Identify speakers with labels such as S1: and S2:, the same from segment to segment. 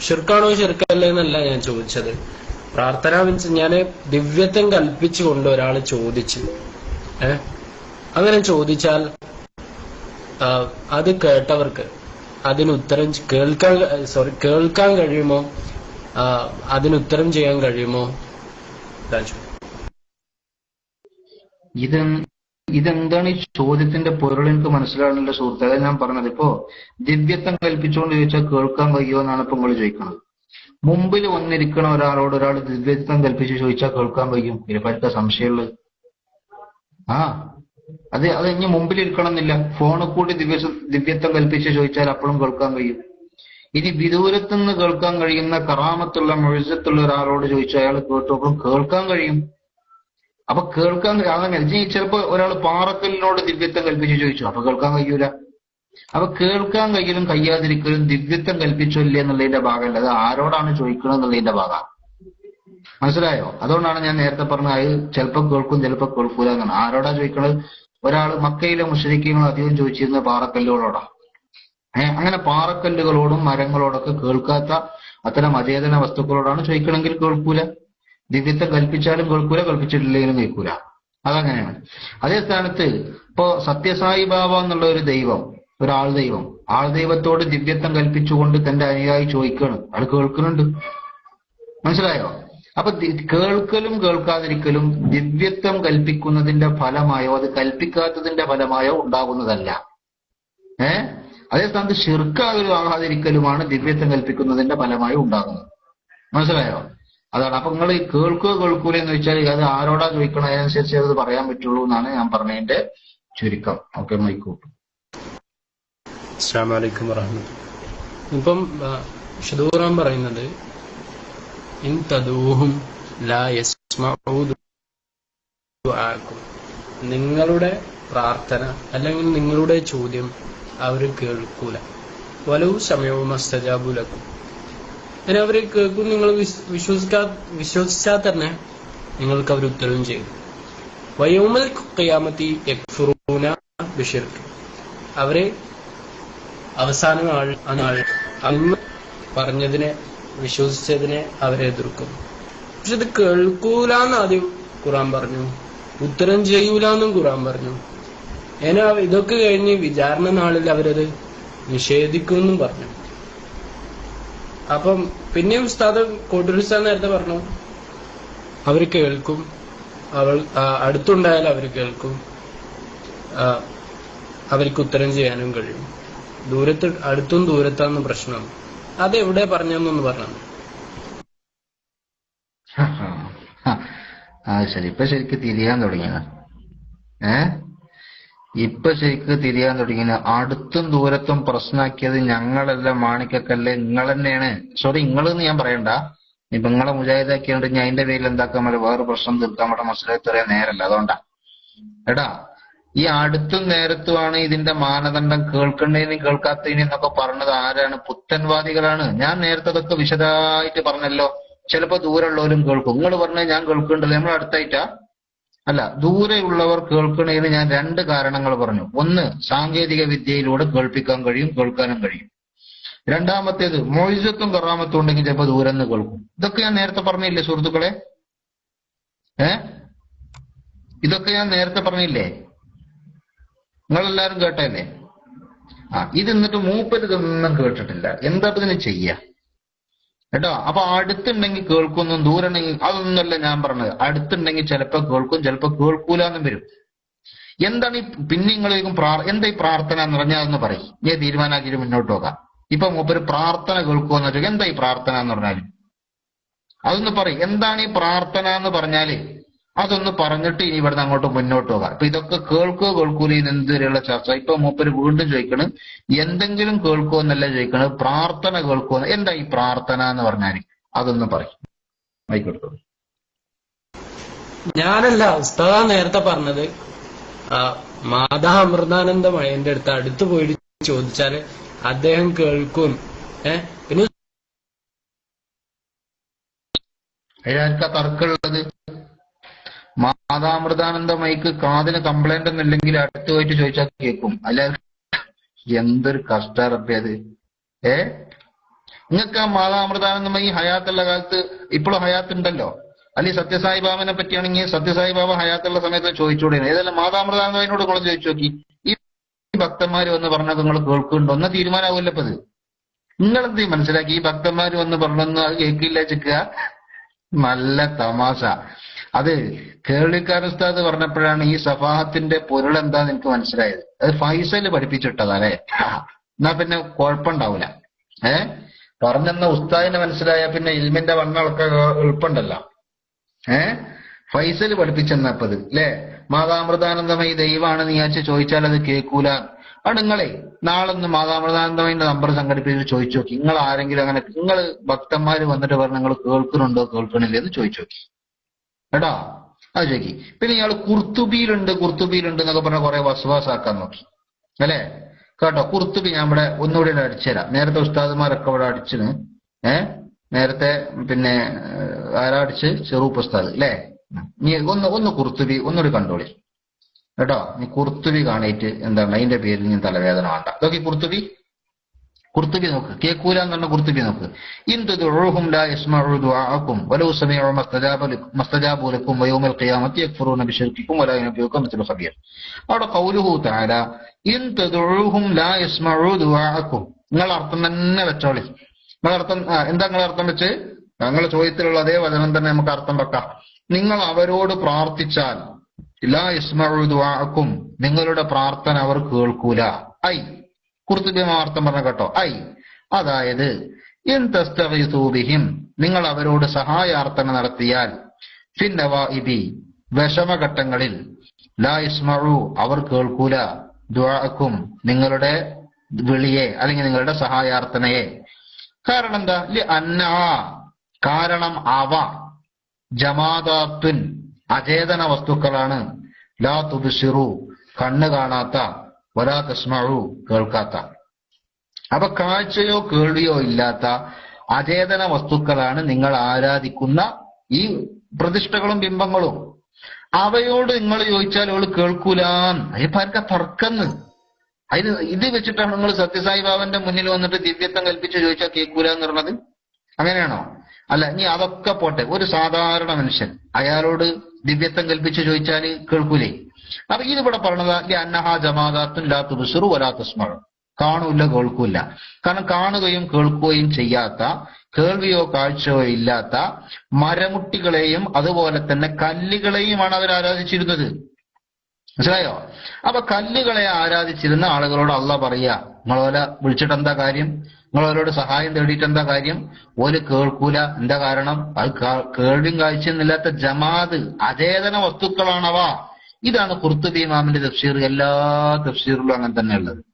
S1: ഷിർക്കാണോ ഷിർക്കല്ലേ എന്നല്ല ഞാൻ ചോദിച്ചത്. പ്രാർത്ഥന മീൻസ് ഞാൻ ദിവ്യത്വം കൽപ്പിച്ചുകൊണ്ട് ഒരാൾ ചോദിച്ചു. ഏ? അങ്ങനെ ചോദിച്ചാൽ അത് കേട്ടവർക്ക് അതിന് ഉത്തരം കേൾക്കാൻ സോറി കേൾക്കാൻ കഴിയുമോ? അതിന് ഉത്തരം ചെയ്യാൻ കഴിയുമോ.
S2: ഇത് ഇതെന്താണ് ഈ ചോദ്യത്തിന്റെ പൊരുൾ എനിക്ക് മനസ്സിലാവുന്നില്ല സുഹൃത്ത്? അതായത് ഞാൻ പറഞ്ഞത്. ഇപ്പോ ദിവ്യത്വം കൽപ്പിച്ചുകൊണ്ട് ചോദിച്ചാൽ കേൾക്കാൻ കഴിയുമോ എന്നാണ് ഇപ്പൊ നിങ്ങൾ ചോദിക്കുന്നത് മുമ്പിൽ വന്നിരിക്കണ ഒരാളോട് ഒരാൾ ദിവ്യത്വം കൽപ്പിച്ച് ചോദിച്ചാൽ കേൾക്കാൻ കഴിയും ഇതിനെപ്പറ്റി സംശയമുള്ളത്. ആ അത് അത് ഇനി മുമ്പിൽ ഇരിക്കണമെന്നില്ല ഫോണിൽ കൂടി ദിവ്യ ദിവ്യത്വം കൽപ്പിച്ച് ചോദിച്ചാൽ അപ്പോഴും കേൾക്കാൻ കഴിയും ഇനി വിദൂരത്തുനിന്ന് കേൾക്കാൻ കഴിയുന്ന കറാമത്തുള്ള മുഴുസത്തുള്ള ഒരാളോട് ചോദിച്ചാൽ അയാൾ കേട്ടപ്പോഴും കേൾക്കാൻ കഴിയും. അപ്പൊ കേൾക്കാൻ ഇനി ചിലപ്പോ ഒരാൾ പാറക്കല്ലിനോട് ദിവ്യത്വം കൽപ്പിച്ചു ചോദിച്ചു. അപ്പൊ കേൾക്കാൻ കഴിയൂല. അപ്പൊ കേൾക്കാൻ കഴിയലും കഴിയാതിരിക്കലും ദിവ്യത്വം കൽപ്പിച്ചില്ല എന്നുള്ളതിന്റെ ഭാഗമല്ല. അത് ആരോടാണ് ചോദിക്കണം എന്നുള്ളതിന്റെ ഭാഗമാണ്. മനസ്സിലായോ? അതുകൊണ്ടാണ് ഞാൻ നേരത്തെ പറഞ്ഞത് അത് ചിലപ്പോൾ കേൾക്കും ചിലപ്പോൾ കേൾക്കൂല എന്നാണ്. ആരോടാ ചോദിക്കണത്? ഒരാൾ മക്കയിലെ മുഷരിക്കങ്ങൾ അധികം ചോദിച്ചിരുന്ന പാറക്കല്ലുകളോടാ. ഏഹ് അങ്ങനെ പാറക്കല്ലുകളോടും മരങ്ങളോടൊക്കെ കേൾക്കാത്ത അത്തരം അചേതന വസ്തുക്കളോടാണ് ചോദിക്കണമെങ്കിൽ കേൾക്കൂല. ദിവ്യത്വം കൽപ്പിച്ചാലും കേൾക്കൂല കൽപ്പിച്ചിട്ടില്ലെങ്കിലും കേൾക്കൂല. അതങ്ങനെയാണ്. അതേ സ്ഥാനത്ത് ഇപ്പോ സത്യസായി ബാബ എന്നുള്ള ഒരു ദൈവം ഒരാൾ ദൈവം ആൾ ദൈവത്തോട് ദിവ്യത്വം കൽപ്പിച്ചുകൊണ്ട് തന്റെ അനുയായി ചോദിക്കുകയാണ് അയാൾ കേൾക്കുന്നുണ്ട്. മനസ്സിലായോ? അപ്പൊ കേൾക്കലും കേൾക്കാതിരിക്കലും ദിവ്യത്വം കൽപ്പിക്കുന്നതിന്റെ ഫലമായോ അത് കൽപ്പിക്കാത്തതിന്റെ ഫലമായോ ഉണ്ടാകുന്നതല്ല. ഏ? അതേ സ്ഥാനത്ത് ഷിർക്കാകലും ആകാതിരിക്കലുമാണ് ദിവ്യത്വം കൽപ്പിക്കുന്നതിന്റെ ഫലമായി ഉണ്ടാകുന്നത്. മനസ്സിലായോ? അതാണ്. അപ്പൊ നിങ്ങൾ കേൾക്കുക കേൾക്കൂല എന്ന് വെച്ചാൽ അത് ആരോടാ ചോദിക്കണം അതിനനുസരിച്ച് അത് പറയാൻ പറ്റുള്ളൂ എന്നാണ് ഞാൻ പറഞ്ഞതിന്റെ ചുരുക്കം. ഓക്കെ മൈക്കൂട്ടു
S1: അസ്സലാമു അലൈക്കും വറഹ്മത്തുള്ളാഹി ഇപ്പം ഷദൂറാൻ പറയുന്നത് ഇൻ തദൂഹും നിങ്ങളുടെ പ്രാർത്ഥന അല്ലെങ്കിൽ നിങ്ങളുടെ ചോദ്യം അവർ കേൾക്കൂല. വലവും സമയവും അസ്തജാബുലക്കും അങ്ങനെ അവർ കേൾക്കും നിങ്ങൾ വിശ്വസിക്കാ വിശ്വസിച്ചാൽ തന്നെ നിങ്ങൾക്ക് അവർ ഉത്തരവും ചെയ്യും. വയോമൽ ഖിയാമത്തി യക്ഫുറൂന ബിഷിർക്ക്. അവരെ അവസാന ആൾ ആൾ അന്ന് പറഞ്ഞതിനെ വിശ്വസിച്ചതിനെ അവരെ എതിർക്കും പക്ഷെ ഇത് കേൾക്കൂലെന്ന് ആദ്യം ഖുറാൻ പറഞ്ഞു. ഉത്തരം ചെയ്യൂലെന്നും ഖുറാൻ പറഞ്ഞു. ഏനാ ഇതൊക്കെ കഴിഞ്ഞ് വിചാരണ നാളിൽ അവരത് നിഷേധിക്കുമെന്നും പറഞ്ഞു. അപ്പം പിന്നെ ഉസ്താദ് കോട്ടൂരിസ്ഥാൻ നേരത്തെ പറഞ്ഞു അവർ കേൾക്കും. അവൾ അടുത്തുണ്ടായാൽ അവർ കേൾക്കും. അവർക്ക് ഉത്തരം ചെയ്യാനും കഴിയും. ദൂരത്ത് അടുത്തും ദൂരത്താന്ന് പ്രശ്നം. അതെവിടെ പറഞ്ഞെന്നൊന്ന് പറഞ്ഞു
S2: ആ ശരി. ഇപ്പൊ ശരിക്ക് തിരിയാൻ തുടങ്ങിയതാ. ഏ? ഇപ്പൊ ശരിക്ക് തിരിയാൻ തുടങ്ങി അടുത്തും ദൂരത്തും പ്രശ്നമാക്കിയത് ഞങ്ങളല്ല മാണിക്കക്കല്ലേ. നിങ്ങൾ തന്നെയാണ് സോറി നിങ്ങളെന്ന് ഞാൻ പറയണ്ട. ഇപ്പൊ നിങ്ങളെ മുജാഹിദാക്കിയോണ്ട് ഞാൻ അതിന്റെ പേരിൽ എന്താക്കാൻ പറ്റും? വേറെ പ്രശ്നം തീർക്കാൻ പറ്റും തെറിയാൻ നേരല്ല അതുകൊണ്ടാ. എടാ ഈ അടുത്തും നേരത്തുമാണ് ഇതിന്റെ മാനദണ്ഡം കേൾക്കേണ്ടതിനും കേൾക്കാത്തതിനും എന്നൊക്കെ പറഞ്ഞത് ആരാണ്? പുത്തൻവാദികളാണ്. ഞാൻ നേരത്തെ അതൊക്കെ വിശദമായിട്ട് പറഞ്ഞല്ലോ. ചിലപ്പോ ദൂരമുള്ളവരും കേൾക്കും. നിങ്ങൾ പറഞ്ഞാൽ ഞാൻ കേൾക്കുന്നുണ്ടല്ലോ നമ്മൾ അടുത്തായിട്ടാ. അല്ല ദൂരെയുള്ളവർ കേൾക്കണേന് ഞാൻ രണ്ട് കാരണങ്ങൾ പറഞ്ഞു. ഒന്ന് സാങ്കേതിക വിദ്യയിലൂടെ കേൾപ്പിക്കാൻ കഴിയും കേൾക്കാനും കഴിയും. രണ്ടാമത്തേത് മൊയ്സത്തും കറാമത്തും ഉണ്ടെങ്കിൽ ചിലപ്പോൾ ദൂരെ നിന്ന് കേൾക്കും. ഇതൊക്കെ ഞാൻ നേരത്തെ പറഞ്ഞില്ലേ സുഹൃത്തുക്കളെ? ഏ? ഇതൊക്കെ ഞാൻ നേരത്തെ പറഞ്ഞില്ലേ? നിങ്ങളെല്ലാരും കേട്ടല്ലേ? ആ ഇത് എന്നിട്ട് മൂപ്പര് ഇതൊന്നും കേട്ടിട്ടില്ല. എന്താ ഇതിന് ചെയ്യാ? കേട്ടോ? അപ്പൊ അടുത്തുണ്ടെങ്കിൽ കേൾക്കുന്നു ദൂരെ ഉണ്ടെങ്കിൽ അതൊന്നുമല്ല ഞാൻ പറഞ്ഞത്. അടുത്തുണ്ടെങ്കിൽ ചിലപ്പോൾ കേൾക്കും ചിലപ്പോ കേൾക്കൂലെന്നും വരും. എന്താണ് ഈ പിന്നെ നിങ്ങൾ ചോദിക്കും പ്രാർ- എന്താ ഈ പ്രാർത്ഥന എന്ന് പറഞ്ഞാൽ അതൊന്ന് പറയും. ഞാൻ തീരുമാനാക്കിയിട്ട് മുന്നോട്ട് പോകാം. ഇപ്പൊ മൂപ്പര് പ്രാർത്ഥന കേൾക്കുമെന്ന് വെച്ചാൽ എന്താ ഈ പ്രാർത്ഥന എന്ന് പറഞ്ഞാൽ അതൊന്ന് പറയും. എന്താണ് ഈ പ്രാർത്ഥന എന്ന് പറഞ്ഞാൽ? അതൊന്ന് പറഞ്ഞിട്ട് ഇനി ഇവിടുന്ന് അങ്ങോട്ട് മുന്നോട്ട് പോകാം. അപ്പൊ ഇതൊക്കെ കേൾക്കോ കേൾക്കൂല എന്തുവരെയുള്ള ചർച്ച? ഇപ്പൊ മൂപ്പര് വീണ്ടും ചോദിക്കണം എന്തെങ്കിലും കേൾക്കോ എന്നല്ല ചോദിക്കണ് പ്രാർത്ഥന കേൾക്കോ എന്താ ഈ പ്രാർത്ഥന എന്ന് പറഞ്ഞാൽ? അതൊന്ന് പറയും. ആയിക്കോട്ടെ
S1: ഞാനല്ല ഉസ്താദ നേരത്തെ പറഞ്ഞത് മാതാ മാതാ അമൃതാനന്ദമയന്റെ അടുത്ത് അടുത്ത് പോയിട്ട് ചോദിച്ചാൽ അദ്ദേഹം കേൾക്കും. ഏ? പിന്നെ
S2: അതിനാർക്കാ തർക്കമുള്ളത്. മാതാമൃതാനന്ദ മൈക്ക് കാതിന് കംപ്ലൈന്റ് ഒന്നും ഇല്ലെങ്കിൽ അടുത്ത് പോയിട്ട് ചോദിച്ചാൽ കേൾക്കും അല്ല എന്തൊരു കഷ്ടറപ്പിയത് ഏ? നിങ്ങൾക്ക് ആ മാതാമൃതാനന്ദമയി ഹയാത്തുള്ള കാലത്ത് ഇപ്പോഴും ഹയാത്ത് ഉണ്ടല്ലോ അല്ലെങ്കിൽ സത്യസായി ബാബനെ പറ്റിയാണെങ്കിൽ സത്യസായി ബാബ ഹയാത്തുള്ള സമയത്ത് ചോദിച്ചുകൂടെ ഏതെല്ലാം മാതാമൃതാനന്ദമയിനോട് കുളം ചോദിച്ചു നോക്കി. ഈ ഭക്തന്മാര് വന്ന് പറഞ്ഞത് നിങ്ങൾ കേൾക്കുന്നുണ്ടോ? എന്നാ തീരുമാനമാവില്ല ഇപ്പത് നിങ്ങളെന്ത് മനസ്സിലാക്കി? ഈ ഭക്തന്മാര് വന്ന് പറഞ്ഞൊന്നും അത് കേൾക്കില്ല ചിക്കുക നല്ല തമാശ. അത് കേൾവിക്കാർ ഉസ്താദ് പറഞ്ഞപ്പോഴാണ് ഈ സഫാഹത്തിന്റെ പൊരുൾ എന്താന്ന് എനിക്ക് മനസ്സിലായത്. അത് ഫൈസൽ പഠിപ്പിച്ചിട്ടതാ അല്ലെ എന്നാ പിന്നെ കുഴപ്പമുണ്ടാവൂല. ഏ? പറഞ്ഞെന്ന ഉസ്താദിനെ മനസ്സിലായ പിന്നെ ഇൽമിന്റെ വണ്ണൊക്കെ എളുപ്പമുണ്ടല്ലോ. ഏ? ഫൈസൽ പഠിപ്പിച്ചെന്നപ്പത് അല്ലേ മാതാമൃതാനന്ദമയി ദൈവമാണ് നീ അച്ഛ ചോദിച്ചാൽ അത് കേൾക്കൂല. അത് നിങ്ങളെ നാളൊന്ന് മാതാമൃതാനന്ദമയിന്റെ നമ്പർ സംഘടിപ്പിച്ച് ചോദിച്ചു നോക്കി. നിങ്ങൾ ആരെങ്കിലും അങ്ങനെ നിങ്ങൾ ഭക്തന്മാര് വന്നിട്ട് പറഞ്ഞു നിങ്ങൾ കേൾക്കുന്നുണ്ടോ കേൾക്കണില്ലേ എന്ന് ചോദിച്ചു നോക്കി. കേട്ടോ? അത് ശരി. പിന്നെ ഇയാൾ കുർത്തുബിയിലുണ്ട് കുർത്തുബിയിലുണ്ട് എന്നൊക്കെ പറഞ്ഞ കുറെ വസ്വാസാക്കാൻ നോക്കി. അല്ലേ? കേട്ടോ? കുർത്തുബി ഞാൻ ഇവിടെ ഒന്നുകൂടി അടിച്ചുതരാം. നേരത്തെ ഉസ്താദുമാരൊക്കെ ഇവിടെ അടിച്ചിന്. ഏ? നേരത്തെ പിന്നെ ആരാ അടിച്ച്? ചെറൂപ്പ് ഉസ്താദ് അല്ലേ? നീ ഒന്ന് ഒന്ന് കുർത്തുബി ഒന്നുകൂടി കണ്ടോളി. കേട്ടോ? നീ കുർത്തുബി കാണിയിട്ട് എന്താണ്? അതിന്റെ പേരിൽ നീ തലവേദന വേണ്ട. നോക്കി കുർത്തുബി. കുർത്തുബി നോക്ക്. കേക്കൂല എന്ന് പറഞ്ഞ കുർത്തുബി നോക്ക് ഖബീർ. അവിടെ നിങ്ങൾ അർത്ഥം തന്നെ വെച്ചോളി. നിങ്ങൾ അർത്ഥം എന്താ നിങ്ങൾ അർത്ഥം വെച്ച്? ഞങ്ങളുടെ ചോദ്യത്തിലുള്ള അതേ വചനം തന്നെ നമുക്ക് അർത്ഥം വെക്കാം. നിങ്ങൾ അവരോട് പ്രാർത്ഥിച്ചാൽ ലാ ദുആഅക്കും നിങ്ങളുടെ പ്രാർത്ഥന അവർ കേൾക്കൂല. ഐ കുർത്തുബിമ അർത്ഥം പറഞ്ഞ കേട്ടോ. ഐ. അതായത് ഇൻ തസ്തഗീസൂ ബിഹിം നിങ്ങൾ അവരോട് സഹായാർത്ഥന നടത്തിയാൽ ഫിന്നവാഇബി വിഷമഘട്ടങ്ങളിൽ ലാ അവർ കേൾക്കൂല ദ്വാക്കും നിങ്ങളുടെ വിളിയെ അല്ലെങ്കിൽ നിങ്ങളുടെ സഹായാർത്ഥനയെ. കാരണം എന്താ അന്ന കാരണം അവ ജമാദാത്തുൻ അചേതന വസ്തുക്കളാണ്. ലാ തുബിഷിറു കണ്ണ് കാണാത്ത വലാ തസ്മഴു കേൾക്കാത്ത. അപ്പൊ കാഴ്ചയോ കേൾവിയോ ഇല്ലാത്ത അചേതന വസ്തുക്കളാണ് നിങ്ങൾ ആരാധിക്കുന്ന ഈ പ്രതിഷ്ഠകളും ബിംബങ്ങളും. അവയോട് നിങ്ങൾ ചോദിച്ചാൽ അവൾ കേൾക്കൂലാന്ന്. അയ്യപ്പാർക്ക തർക്കന്ന്? അതിന് ഇത് വെച്ചിട്ടാണ് നിങ്ങൾ സത്യസായി ബാബന്റെ മുന്നിൽ വന്നിട്ട് ദിവ്യത്വം കൽപ്പിച്ച് ചോദിച്ചാൽ കേൾക്കൂല എന്ന് പറഞ്ഞത്? അങ്ങനെയാണോ? അല്ല ഇനി അതൊക്കെ പോട്ടെ. ഒരു സാധാരണ മനുഷ്യൻ അയാളോട് ദിവ്യത്വം കൽപ്പിച്ച് ചോദിച്ചാൽ കേൾക്കൂലേ? അപ്പൊ ഇതിവിടെ പറഞ്ഞത് അന്നഹ ജമാദാത്തുൻ ലാ തുബ്സിറു വലാ തസ്മഉ. കാണൂല കേൾക്കൂല കാരണം കാണുകയും കേൾക്കുകയും ചെയ്യാത്ത കേൾവിയോ കാഴ്ചയോ ഇല്ലാത്ത മരമുട്ടികളെയും അതുപോലെ തന്നെ കല്ലുകളെയുമാണ് അവർ ആരാധിച്ചിരുന്നത്. മനസ്സിലായോ? അപ്പൊ കല്ലുകളെ ആരാധിച്ചിരുന്ന ആളുകളോട് അള്ള പറയാ നിങ്ങളോല വിളിച്ചിട്ട് എന്താ കാര്യം? നിങ്ങളോരോട് സഹായം തേടിയിട്ട് എന്താ കാര്യം? ഒരു കേൾക്കൂല. എന്താ കാരണം? അത് കേൾവിയും കാഴ്ചയും ഇല്ലാത്ത ജമാത് അചേതന വസ്തുക്കളാണവ. ഇതാണ് കുർത്തുബി ഇമാമിന്റെ തഫ്സീർ. എല്ലാ തഫ്സീറിലും അങ്ങനെ തന്നെ ഉള്ളത്.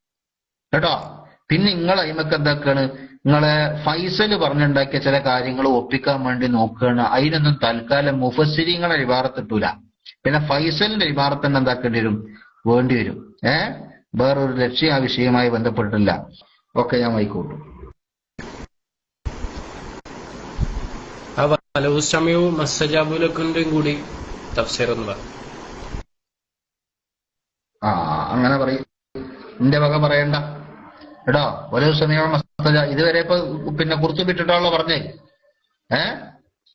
S2: കേട്ടോ? പിന്നെ നിങ്ങൾ അയിമക്ക് എന്താക്കാണ്? നിങ്ങളെ ഫൈസൽ പറഞ്ഞുണ്ടാക്കിയ ചില കാര്യങ്ങൾ ഒപ്പിക്കാൻ വേണ്ടി നോക്കുകയാണ്. അതിനൊന്നും തൽക്കാലം മുഫസ്സിരിങ്ങളെ ഇബാറത്തിട്ടൂല പിന്നെ ഫൈസലിന്റെ ഇബാറത്തന്നെ എന്താക്കേണ്ടി വരും? വേണ്ടി വരും. ഏ? വേറൊരു ലക്ഷ്യം ആ വിഷയവുമായി ബന്ധപ്പെട്ടില്ല ഒക്കെ ഞാൻ
S1: മസ്സജാബുലക്കുന്റെയും കൂടി തഫ്സീർ എന്ന് പറഞ്ഞു.
S2: ആ അങ്ങനെ പറയും. നിന്റെ വക പറയണ്ട. എടോ ഒരേ സമയം ഇതുവരെ ഇപ്പൊ പിന്നെ കുറിച്ചു വിട്ടിട്ടാണല്ലോ പറഞ്ഞേ. ഏ?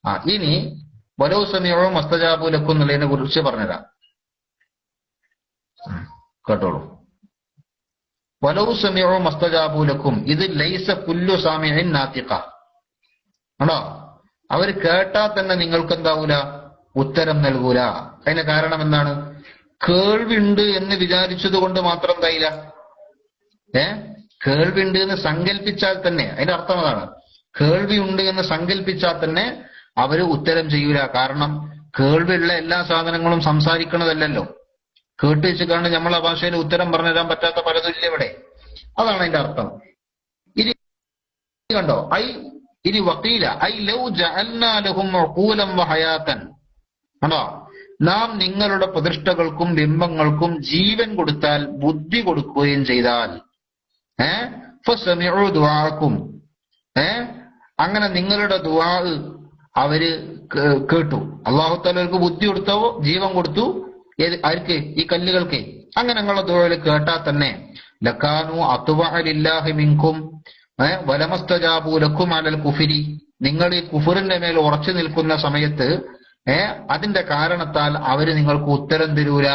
S2: ആ ഇനി ഓരോ സമയവും മസ്തജാബുലക്കും എന്നുള്ളതിനെ കുറിച്ച് പറഞ്ഞുതരാം കേട്ടോളൂ. വലൗ സമയവും മസ്തജാബുലക്കും ഇത് ലൈസ പുല്ലു സാമിയൻ നാത്തിക്ക ആണോ അവർ കേട്ടാൽ തന്നെ നിങ്ങൾക്ക് എന്താവൂല ഉത്തരം നൽകൂല. അതിന്റെ കാരണം എന്താണ്? കേൾവിണ്ട് എന്ന് വിചാരിച്ചത് കൊണ്ട് മാത്രം എന്തായില്ല ഏ? കേൾവിണ്ട് എന്ന് സങ്കല്പിച്ചാൽ തന്നെ അതിന്റെ അർത്ഥം അതാണ്. കേൾവി ഉണ്ട് എന്ന് സങ്കല്പിച്ചാൽ തന്നെ അവർ ഉത്തരം ചെയ്യൂല. കാരണം കേൾവിയുള്ള എല്ലാ സാധനങ്ങളും സംസാരിക്കണതല്ലല്ലോ. കേട്ട് വെച്ചിക്കാണ്ട് നമ്മളെ ഭാഷയിൽ ഉത്തരം പറഞ്ഞുതരാൻ പറ്റാത്ത പലതില്ല ഇവിടെ. അതാണ് അതിന്റെ അർത്ഥം. ഇനി കണ്ടോ? ഐ ഇനി വക്കീല. ഐ ലൗ ജഅൽനാ ലഹും ഉഖൂലം വഹയാതൻ കണ്ടോ? നാം നിങ്ങളുടെ പ്രതിഷ്ഠകൾക്കും ബിംബങ്ങൾക്കും ജീവൻ കൊടുത്താൽ ബുദ്ധി കൊടുക്കുകയും ചെയ്താൽ ഏ? ഫസമിഉ ദുആക്കും. ഏ? അങ്ങനെ നിങ്ങളുടെ ദുവാ അവർ കേട്ടു. അള്ളാഹു താലർക്ക് ബുദ്ധി കൊടുത്തോ? ജീവൻ കൊടുത്തു. ആർക്ക്? ഈ കല്ലുകൾക്ക്. അങ്ങനെ നിങ്ങളുടെ ദുആയിൽ കേട്ടാൽ തന്നെ ലക്കാനു അത്തുവലില്ലാഹി മിൻകും ഏഹ് വലമസ്തജാബൂലക്കും അലൽ കുഫിരി. നിങ്ങൾ ഈ കുഫറിന്റെ മേൽ ഉറച്ചു നിൽക്കുന്ന സമയത്ത് ഏഹ് അതിന്റെ കാരണത്താൽ അവർ നിങ്ങൾക്ക് ഉത്തരം തരൂല.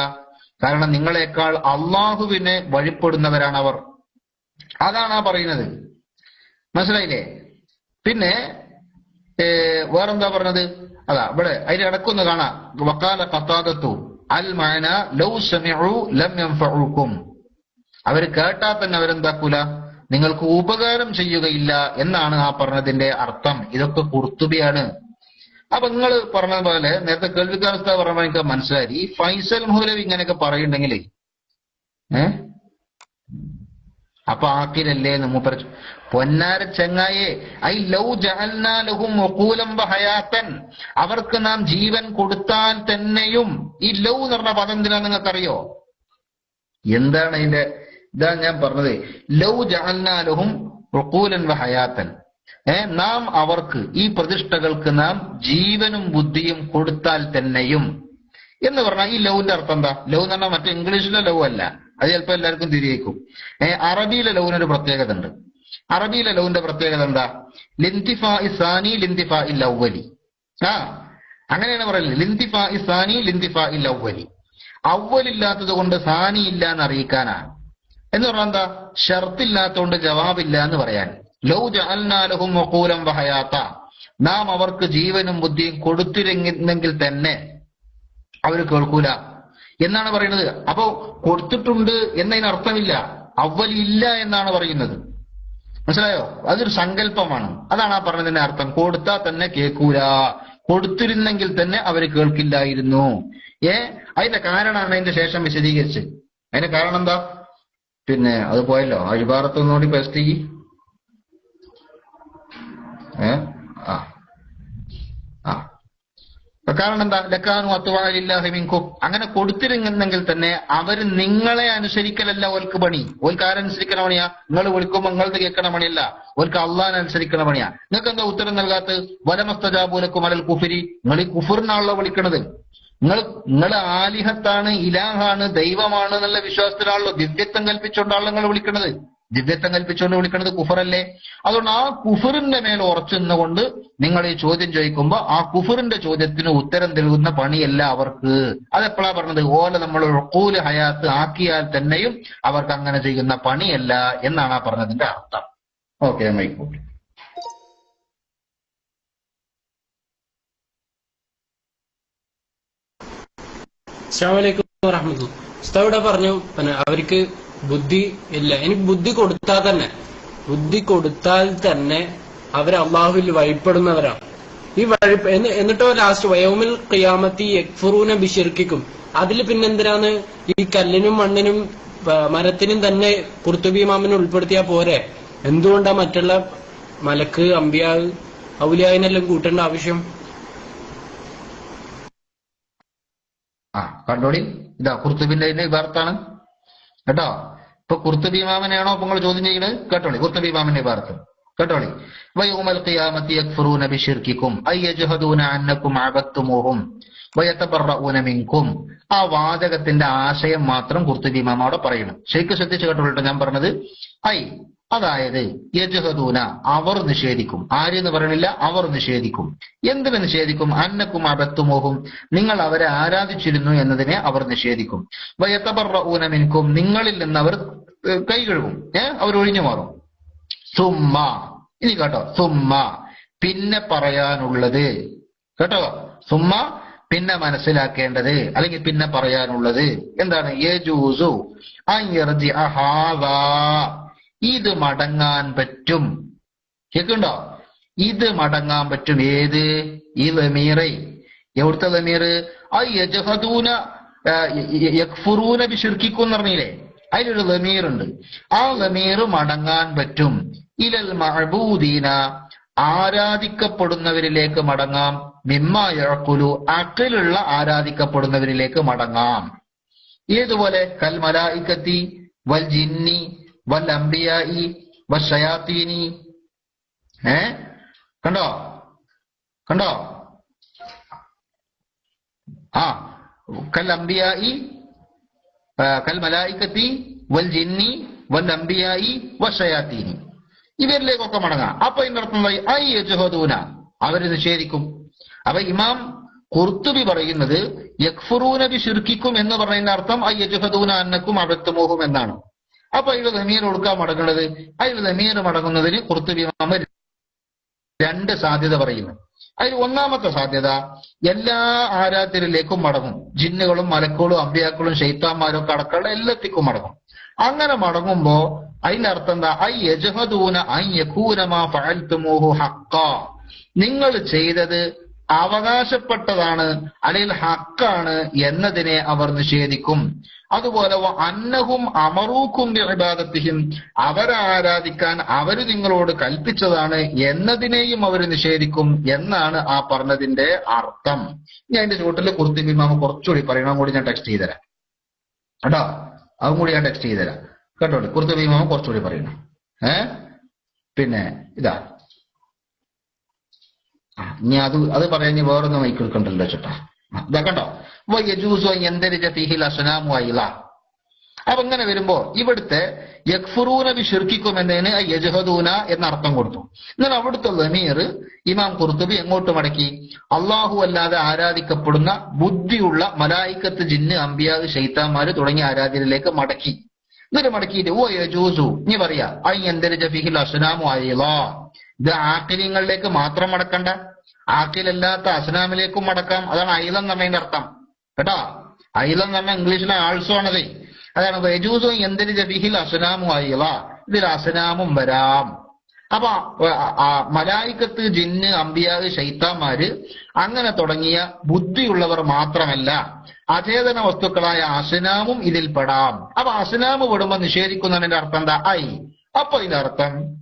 S2: കാരണം നിങ്ങളെക്കാൾ അള്ളാഹുവിനെ വഴിപ്പെടുന്നവരാണ് അവർ അതാണ് ആ പറയുന്നത്. മനസ്സിലായില്ലേ? പിന്നെ ഏ, വേറെന്താ പറഞ്ഞത്? അതാ ഇവിടെ അതിന്റെ ഇടക്കൊന്ന് കാണാം. വക്കാല കത്താദത്തു അൽ മാന ലൗ സമിഉ ലം യൻഫഉക്കും അവർ കേട്ടാൽ തന്നെ അവരെന്താക്കൂല? നിങ്ങൾക്ക് ഉപകാരം ചെയ്യുകയില്ല എന്നാണ് ആ പറഞ്ഞതിന്റെ അർത്ഥം. ഇതൊക്കെ കുർത്തുബിയാണ്. അപ്പൊ നിങ്ങൾ പറഞ്ഞ പോലെ നേരത്തെ കേൾവിക്കാരസ്ഥ പറഞ്ഞ മനസ്സിലായി. ഈ ഫൈസൽ മൗലവി ഇങ്ങനെയൊക്കെ പറയുന്നുണ്ടെങ്കിൽ ഏ? അപ്പൊ ആക്കിലല്ലേ മൂപ്പര പൊന്നാര ചെങ്ങായെ ഐ ലൗ ജഅൽനാലഹും ഉഖൂലം വഹയാത്തൻ അവർക്ക് നാം ജീവൻ കൊടുത്താൽ തന്നെയും ഈ ലൗ എന്ന് പറഞ്ഞ പദം എന്തിനാ നിങ്ങൾക്കറിയോ? എന്താണ് അതിന്റെ ഇതാ ഞാൻ പറഞ്ഞത്. ലൗ ജഅൽനാലഹും ഹയാത്തൻ. നാം അവർക്ക് ഈ പ്രതിഷ്ഠകൾക്ക് നാം ജീവനും ബുദ്ധിയും കൊടുത്താൽ തന്നെയും. എന്ന് പറഞ്ഞാൽ ഈ ലൗവിന്റെ അർത്ഥം എന്താ? ലവ് എന്ന് പറഞ്ഞാൽ മറ്റേ ഇംഗ്ലീഷിലെ ലവ് അല്ല. അത് ചിലപ്പോൾ എല്ലാവർക്കും തിരിയേക്കും. അറബിയിലെ ലവിനൊരു പ്രത്യേകത ഉണ്ട്. അറബിയിലെ ലവിന്റെ പ്രത്യേകത എന്താ? ലിന്തിഫാ ഇസാനി ലിന്തിഫാ ഇൽ ലൗവലി. ആ അങ്ങനെയാണ് പറയുന്നത് ലിന്തിഫാ ഇസാനി ലിന്തിഫാ ഇൽ ലൗവലി. അവലില്ലാത്തത് കൊണ്ട് സാനി ഇല്ല എന്ന് അറിയിക്കാനാണ് എന്ന് പറഞ്ഞാൽ എന്താ? ഷർത്തില്ലാത്തതുകൊണ്ട് ജവാബില്ല എന്ന് പറയാൻ. ലൗ വഹയാത്ത. നാം അവർക്ക് ജീവനും ബുദ്ധിയും കൊടുത്തിരുന്നെങ്കിൽ തന്നെ അവർ കേൾക്കൂല. എന്നാണ് പറയുന്നത്? അപ്പോ കൊടുത്തിട്ടുണ്ട് എന്നതിന് അർത്ഥമില്ല. അവലില്ല എന്നാണ് പറയുന്നത്. മനസ്സിലായോ? അതൊരു സങ്കല്പമാണ്. അതാണ് ആ പറഞ്ഞതിന്റെ അർത്ഥം. കൊടുത്താൽ തന്നെ കേൾക്കൂല. കൊടുത്തിരുന്നെങ്കിൽ തന്നെ അവർ കേൾക്കില്ലായിരുന്നു. ഏ? അതിന്റെ കാരണമാണ് അതിന്റെ ശേഷം വിശദീകരിച്ച് അതിന്റെ കാരണം എന്താ? പിന്നെ അത് പോയല്ലോ. അഴിബാറത്തൊന്നുകൂടി പേസ്റ്റ് ചെയ്യി. ഏ? ആ. ആ. കാരണം എന്താ? ലക്കാനു അത്തുവാഴില്ല മിൻകും. അങ്ങനെ കൊടുത്തിരുന്നെങ്കിൽ തന്നെ അവർ നിങ്ങളെ അനുസരിക്കലല്ല ഓൽക്ക് പണി. ഓൽക്ക് ആരനുസരിക്കണ പണിയാ? നിങ്ങൾ വിളിക്കുമ്പോ നിങ്ങളത് കേൾക്കണ പണിയല്ല. ഓൽക്ക് അള്ളാൻ അനുസരിക്കണ പണിയാ. നിങ്ങൾക്ക് എന്താ ഉത്തരം നൽകാത്ത വലമസ്തജാബൂലക്കും അലൽ കുഫിരി. നിങ്ങൾ ഈ കുഫുറിനാണല്ലോ വിളിക്കണത്. നിങ്ങൾ നിങ്ങൾ ആലിഹത്താണ് ഇലാഹാണ് ദൈവമാണ് എന്നുള്ള വിശ്വാസത്തിലാണല്ലോ ദിവ്യത്വം കൽപ്പിച്ചുകൊണ്ടാണല്ലോ നിങ്ങൾ വിളിക്കണത്. ദിവ്യത്വം കൽപ്പിച്ചുകൊണ്ട് വിളിക്കുന്നത് കുഫറല്ലേ? അതുകൊണ്ട് ആ കുഫറിന്റെ മേൽ ഉറച്ചു നിന്നുകൊണ്ട് നിങ്ങൾ ഈ ചോദ്യം ചോദിക്കുമ്പോ ആ കുഫറിന്റെ ചോദ്യത്തിന് ഉത്തരം നൽകുന്ന പണിയല്ല അവർക്ക്. അതെപ്പോഴാ പറഞ്ഞത്? ഓല നമ്മൾ ഉഖൂൽ ഹയാത്ത് ആക്കിയാൽ തന്നെയും അവർക്ക് അങ്ങനെ ചെയ്യുന്ന പണിയല്ല എന്നാണ് ആ പറഞ്ഞതിന്റെ അർത്ഥം. ഓക്കെ മൈക്കോട്ടെ
S1: അസ്സാമലൈക്കും വറഹമത്തുള്ള ഉസ്താദ് ഇവിടെ പറഞ്ഞു പിന്നെ അവർക്ക് ബുദ്ധി ഇല്ല. എനിക്ക് ബുദ്ധി കൊടുത്താൽ തന്നെ. ബുദ്ധി കൊടുത്താൽ തന്നെ അവർ അള്ളാഹുവിൽ വഴിപ്പെടുന്നവരാണ്. ഈ വഴി എന്ന് എന്നിട്ടോ ലാസ്റ്റ് വയോമിൽ ഖിയാമത്തി യക്ഫുറൂനെ ബിഷിർക്കിക്കും അതിൽ പിന്നെന്തിനാണ്? ഈ കല്ലിനും മണ്ണിനും മരത്തിനും തന്നെ കുർത്തുബി മാമിനെ ഉൾപ്പെടുത്തിയാ പോരെ? എന്തുകൊണ്ടാ മറ്റുള്ള മലക്ക് അമ്പിയാ ഔലിയായിനെല്ലാം കൂട്ടേണ്ട ആവശ്യം?
S2: ആ കണ്ടോളി. ഇതാ കുർത്തുബിന്റെ ഇബാർത്താണ് കേട്ടോ? ഇപ്പൊ കുർത്തുബി മാമനെയാണോ ഇപ്പൊ നിങ്ങൾ ചോദ്യം ചെയ്യുന്നത്? കേട്ടോളി കുർത്തുബി മാമന്റെ ഇബാർത്ത് കേട്ടോളി. ഖിയാമത്തി യക്ഫുറൂന ബിശിർക്കിക്കും ഐ യജ്ഹദൂന അന്നക്കും അബത്തുമൂഹും വയതബറഊന മിൻകും ആ വാചകത്തിന്റെ ആശയം മാത്രം കുർത്തുബി അവിടെ പറയണം ശരിക്കും ശ്രദ്ധിച്ചു കേട്ടോളൂ ഞാൻ പറഞ്ഞത്. ഐ അതായത് യജഹദൂന അവർ നിഷേധിക്കും. ആരെന്ന് പറയണില്ല അവർ നിഷേധിക്കും. എന്തിന് നിഷേധിക്കും? അന്നക്കും അബത്തുമോഹും. നിങ്ങൾ അവരെ ആരാധിച്ചിരുന്നു എന്നതിനെ അവർ നിഷേധിക്കും. വയത്തബറഊന മിൻകും. നിങ്ങളിൽ നിന്ന് അവർ കൈ കഴുകും. ഏഹ് അവർ ഒഴിഞ്ഞു മാറും. സുമ്മ. ഇനി കേട്ടോ. സുമ്മ. പിന്നെ പറയാനുള്ളത്. കേട്ടോ? സുമ്മ പിന്നെ മനസ്സിലാക്കേണ്ടത്. അല്ലെങ്കിൽ പിന്നെ പറയാനുള്ളത്. എന്താണ്? യജൂസു ഹാദാ. ഇത് മടങ്ങാൻ പറ്റും. കേൾക്കുണ്ടോ ഇത് മടങ്ങാൻ പറ്റും. ഏത്? ഈ ലമീറെ. എവിടുത്തെ ലമീർ ആ യജഹദൂന യക്ഫുറൂന പറഞ്ഞില്ലേ? അതിലൊരു ലമീർ ഉണ്ട് ആ ലമീർ മടങ്ങാൻ പറ്റും. ഇലൽ മഹബൂദീന ആരാധിക്കപ്പെടുന്നവരിലേക്ക് മടങ്ങാം. മിമ്മ അക്കിലുള്ള ആരാധിക്കപ്പെടുന്നവരിലേക്ക് മടങ്ങാം. ഏതുപോലെ? കൽ മലായിക്കത്തി വൽ ജിന്നി വൽ കണ്ടോ? കണ്ടോ? ആ കൽ അംബിയായി കൽ മലായിക്കത്തി വൽ ജിന്നി വൽ അംബിയായി വൽ ഷയാത്തീനി ഇവരിലേക്കൊക്കെ മടങ്ങാം. അപ്പൊ എന്തായി ഐ യജുഹദൂന. അവർ നിഷേധിക്കും. അപ്പൊ ഇമാം കുർത്തുബി പറയുന്നത് യക്ഫുറൂനബി ബി ശിർക്കിക്കും എന്ന് പറയുന്ന അർത്ഥം ഐ യജുഹദൂന അന്നക്കും അബദ്ധമോഹും എന്നാണ്. അപ്പൊ അതിൽ ദമീർ കൊടുക്കാൻ മടങ്ങുന്നത് അതിൽ ദമീർ മടങ്ങുന്നതിന് കുർത്തുബി ഇമാം രണ്ട് സാധ്യത പറയുന്നു. അതിൽ ഒന്നാമത്തെ സാധ്യത എല്ലാ ആരാധ്യരിലേക്കും മടങ്ങും. ജിന്നുകളും മലക്കുകളും അമ്പ്യാക്കളും ഷെയ്ത്താന്മാരും കടക്കളും എല്ലാത്തിക്കും മടങ്ങും. അങ്ങനെ മടങ്ങുമ്പോ അതിന്റെ അർത്ഥം എന്താ? ഐ യജഹദൂന ഐ യകൂനമാ ഫഅൽതുമൂഹു നിങ്ങൾ ചെയ്തത് അവകാശപ്പെട്ടതാണ് അല്ലെങ്കിൽ ഹക്കാണ് എന്നതിനെ അവർ നിഷേധിക്കും. അതുപോലെ അന്നഹും അമറൂക്കും അവരെ ആരാധിക്കാൻ അവർ നിങ്ങളോട് കൽപ്പിച്ചതാണ് എന്നതിനെയും അവർ നിഷേധിക്കും എന്നാണ് ആ പറഞ്ഞതിന്റെ അർത്ഥം. ഞാൻ എന്റെ ചുവട്ടിൽ കുർത്തി ഇമാമ കുറച്ചുകൂടി പറയണം കൂടി ഞാൻ ടെക്സ്റ്റ് ചെയ്തുതരാം. കേട്ടോ? അതും കൂടി ഞാൻ ടെക്സ്റ്റ് ചെയ്തുതരാം. കേട്ടോ കുർത്തി ഇമാമ കുറച്ചുകൂടി പറയണം. ഏ? പിന്നെ ഇതാ. ഇനി അത് അത് പറയാൻ വേറൊന്ന് വേറൊന്നും മൈക്ക് എടുക്കണ്ടല്ലോ ചേട്ടാ. ഇതാക്കണ്ടോ ഇതാ കണ്ടോ? യജൂസോ എന്തരിച്ച തീഹിൽ അസനാമു അയില. അപ്പൊ ഇങ്ങനെ വരുമ്പോ ഇവിടുത്തെ യക്ഫുറൂന ബി ഷിർക്കിക്കും എന്നതിന് യജഹദൂന എന്ന അർത്ഥം കൊടുത്തു. എന്നാൽ അവിടുത്തെ ലമീർ ഇമാം കുർത്തുബി എങ്ങോട്ട് മടക്കി? അള്ളാഹു അല്ലാതെ ആരാധിക്കപ്പെടുന്ന ബുദ്ധിയുള്ള മലായിക്കത്ത് ജിന്ന് അമ്പിയാദ് ഷെയ്ത്താമാര് തുടങ്ങിയ ആരാധനയിലേക്ക് മടക്കി. എന്നിട്ട് മടക്കിയിട്ട് ഓ യജൂസു ഇനി പറയാ ഐ എന്തരിച്ച ഫിഹിൽ അസനാമു അയില. ഇത് ആക്കിലിങ്ങളിലേക്ക് മാത്രം മടക്കണ്ട. ആക്കിലല്ലാത്ത അസ്നാമിലേക്കും മടക്കാം. അതാണ് ഐലം നമ്മയുടെ അർത്ഥം. കേട്ടോ? ഐലം നമ്മ ഇംഗ്ലീഷിലെ ആൾസോ ആണതേ. അതാണ് വെജൂസും എന്തിന് ജബിഹിൽ അസുനാമും അയ്യവ ഇതിൽ അസുനാമും വരാം. അപ്പൊ മലായിക്കത്ത് ജിന്ന് അമ്പിയാദ് ശൈത്താന്മാര് അങ്ങനെ തുടങ്ങിയ ബുദ്ധിയുള്ളവർ മാത്രമല്ല അചേതന വസ്തുക്കളായ അസുനാമും ഇതിൽ പെടാം അപ്പൊ അസുനാമ് പെടുമ്പോ നിഷേധിക്കുന്നതിന്റെ അർത്ഥം എന്താ? ഐ. അപ്പൊ ഇതിന്റെ അർത്ഥം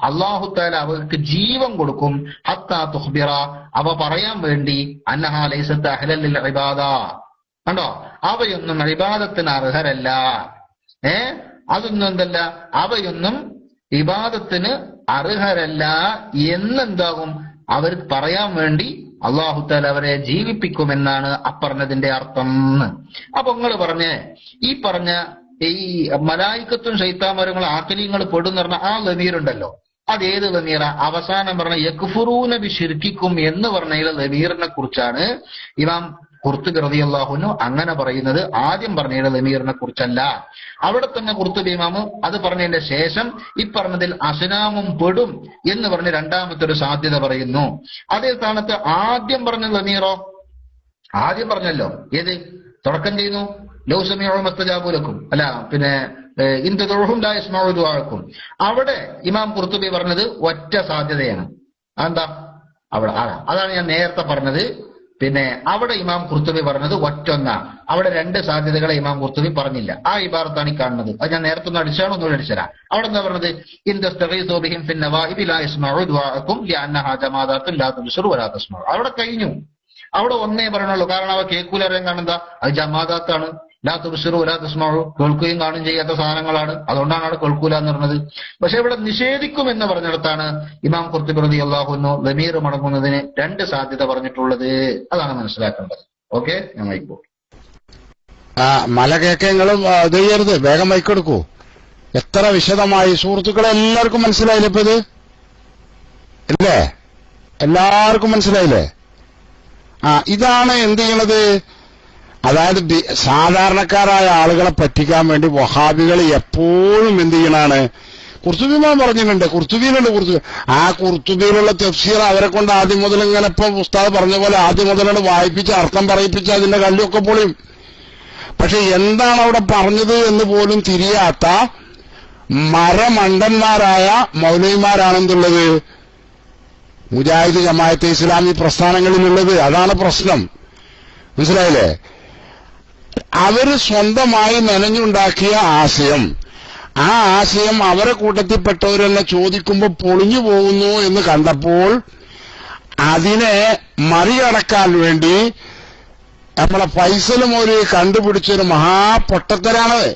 S2: അല്ലാഹു തആല അവർക്ക് ജീവൻ കൊടുക്കും. ഹത്താ അവ പറയാൻ വേണ്ടി കണ്ടോ? അവയൊന്നും ഇബാദത്തിന് അർഹരല്ല. ഏ? അതൊന്നും എന്തല്ല? അവയൊന്നും ഇബാദത്തിന് അർഹരല്ല എന്നെന്താകും? അവർ പറയാൻ വേണ്ടി അള്ളാഹു താല അവരെ ജീവിപ്പിക്കുമെന്നാണ് അപ്പറഞ്ഞതിന്റെ അർത്ഥം. അപ്പൊ നിങ്ങൾ പറഞ്ഞേ ഈ പറഞ്ഞ ഈ മലായിക്കത്തും ശൈത്താമരങ്ങൾ ആക്കലിങ്ങൾ പെടുന്ന പറഞ്ഞ ആ ലമീറുണ്ടല്ലോ. അത് ഏത് ലമീറ? അവസാനം പറഞ്ഞ യക്ഫുറൂന ബി എന്ന് പറഞ്ഞ ലമീറിനെ കുറിച്ചാണ് ഇമാം കുർത്തുബി അൻഹു അങ്ങനെ പറയുന്നത്. ആദ്യം പറഞ്ഞ ലമീറിനെ കുറിച്ചല്ല. അവിടെ തന്നെ കുർത്തുബി ഇമാമ് അത് പറഞ്ഞതിന്റെ ശേഷം ഈ പറഞ്ഞതിൽ അസനാമും പെടും എന്ന് പറഞ്ഞ് രണ്ടാമത്തെ ഒരു സാധ്യത പറയുന്നു. അതേ സ്ഥാനത്ത് ആദ്യം പറഞ്ഞ ലമീറോ? ആദ്യം പറഞ്ഞല്ലോ. ഏത്? തുടക്കം ചെയ്യുന്നു. ലൗസമിയോളം മസ്തജാബുലക്കും അല്ല പിന്നെ ഇന്തൊഴും ലായസ്മാവുക്കും അവിടെ ഇമാം കുർത്തുബി പറഞ്ഞത് ഒറ്റ സാധ്യതയാണ്. അതെന്താ? അവിടെ അതാണ് ഞാൻ നേരത്തെ പറഞ്ഞത്. പിന്നെ അവിടെ ഇമാം കുർത്തുബി പറഞ്ഞത് ഒറ്റൊന്ന അവിടെ രണ്ട് സാധ്യതകളെ ഇമാം കുർത്തുബി പറഞ്ഞില്ല. ആ ഇബാറത്താണ് ഈ കാണുന്നത്. അത് ഞാൻ നേരത്തെ ഒന്ന് അടിച്ചാണോ ഒന്നുകൂടി അടിച്ചരാ അവിടെ എന്താ പറഞ്ഞത്? അവിടെ കഴിഞ്ഞു. അവിടെ ഒന്നേ പറയണുള്ളൂ കാരണം അവ കേൾക്കൂല കാണുന്ന അത് ജമാദാത്താണ് ലാ തുബ്സിറു വലാ തസ്മഉ കേൾക്കുകയും കാണുകയും ചെയ്യാത്ത സാധനങ്ങളാണ്. അതുകൊണ്ടാണ് അവിടെ കേൾക്കൂല എന്ന് പറഞ്ഞത്. പക്ഷെ ഇവിടെ നിഷേധിക്കും എന്ന് പറഞ്ഞിടത്താണ് ഇമാം കുർത്തി റളിയല്ലാഹു അൻഹു ലമീർ മടങ്ങുന്നതിന് രണ്ട് സാധ്യത പറഞ്ഞിട്ടുള്ളത്. അതാണ് മനസ്സിലാക്കേണ്ടത്. ഓക്കെ? ഞാൻ വൈക്കോ
S3: ആ മല കേക്കങ്ങളും ഇത് ചെയ്യരുത് വേഗം വൈക്കെടുക്കൂ എത്ര വിശദമായി സുഹൃത്തുക്കളെ എല്ലാവർക്കും മനസ്സിലായില്ലേ ഇപ്പൊ ഇത്? ഇല്ലേ? എല്ലാവർക്കും മനസ്സിലായില്ലേ? ആ ഇതാണ് എന്ത് ചെയ്യണത്? അതായത് സാധാരണക്കാരായ ആളുകളെ പറ്റിക്കാൻ വേണ്ടി വഹാബികൾ എപ്പോഴും എന്ത് ചെയ്യണാണ് കുർത്തുബിമാൻ പറഞ്ഞിട്ടുണ്ട്. കുർത്തുബിയിലുണ്ട് കുർത്തുബി. ആ കുർത്തുബിയിലുള്ള തഫ്സീർ അവരെ കൊണ്ട് ആദ്യം മുതൽ ഇങ്ങനെ ഇപ്പൊ ഉസ്താദ് പറഞ്ഞ പോലെ ആദ്യം മുതലാണ് വായിപ്പിച്ച് അർത്ഥം പറയിപ്പിച്ച് അതിന്റെ കല്ലൊക്കെ പൊളിയും. പക്ഷെ എന്താണ് അവിടെ പറഞ്ഞത് എന്ന് പോലും തിരിയാത്ത മരമണ്ടന്മാരായ മൗലവിമാരാണെന്നുള്ളത് മുജാഹിദ് ജമായത്തെ ഇസ്ലാമി പ്രസ്ഥാനങ്ങളിലുള്ളത്. അതാണ് പ്രശ്നം. മനസ്സിലായില്ലേ? അവർ സ്വന്തമായി നനഞ്ഞുണ്ടാക്കിയ ആശയം. ആ ആശയം അവരെ കൂട്ടത്തിൽപ്പെട്ടവരെന്നെ ചോദിക്കുമ്പോൾ പൊളിഞ്ഞു പോകുന്നു എന്ന് കണ്ടപ്പോൾ അതിനെ മറികടക്കാൻ വേണ്ടി നമ്മളെ ഫൈസൽ ഒരു കണ്ടുപിടിച്ചൊരു മഹാപൊട്ടത്തരാണത്